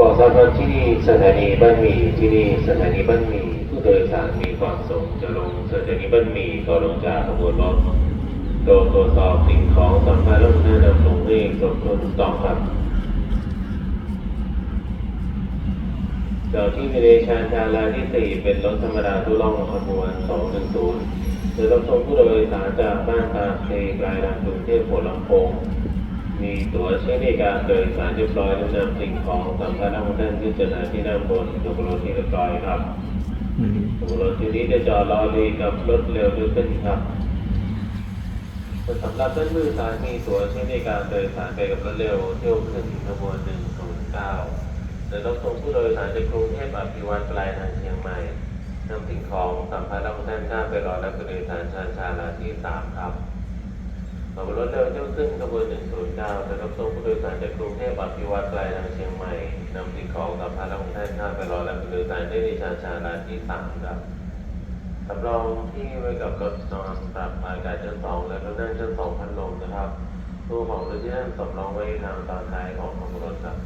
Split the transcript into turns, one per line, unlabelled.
บอกทรที่นี่สถานีบ้านมีที่นี่สถานีบ้านมีผู้โดยสารมีความประสงค์จะลงสถานีบ้านมี่ก็ลงจากขบวนรถโดยตรวจสอบสิ่งของสัมภาระและนำส่งให้สมควรถูกต้องครับเดี๋ยวที่วิเลชานชาลาที่สี่เป็นรถธรรมดาทุล่องขบวน 210โดยรับส่งผู้โดยสารจากบ้านตาเคกลายทางกรุงเทพหัวลำโพง มีตั๋วใช้ในการโดยสารเรียบร้อยและนำสิ่งของสัมภาระของท่านที่จะนำที่นั่งบนตัวรถที่เรียบร้อยครับ
อืม
ตัวรถที่นี้จะจอดรอดีกับรถเร็วด้วยขึ้นครับสำหรับท่านผู้โดยสารมีตั๋วใช้ในการโดยสารไปกับรถเร็วเที่ยวขึ้นขบวน109โดยต้องส่งผู้โดยสารจากกรุงเทพอภิวัตรปลายทางเชียงใหม่นำสิ่งของสัมภาระของท่านข้ามไปรอรับผู้โดยสารชานชาลาที่สามครับ ขบวนรถเร็วเที่ยวขึ้นขบวน109จะรับส่งผู้โดยสารจากกรุงเทพอภิวัตรปลทางเชียงใหม่นำสิ่งของสัมภาระของท่านข้ามไปรอรับผู้โดยสารได้ในชานชาลาที่สามครับสำรองที่ไว้กับรถนอนปรับอากาศชั้นสองและรถนั่งชั้นสองพัดลมนะครับตัวของรถที่นั่งสำรองไว้ทางตอนท้ายของขบวนรถครับ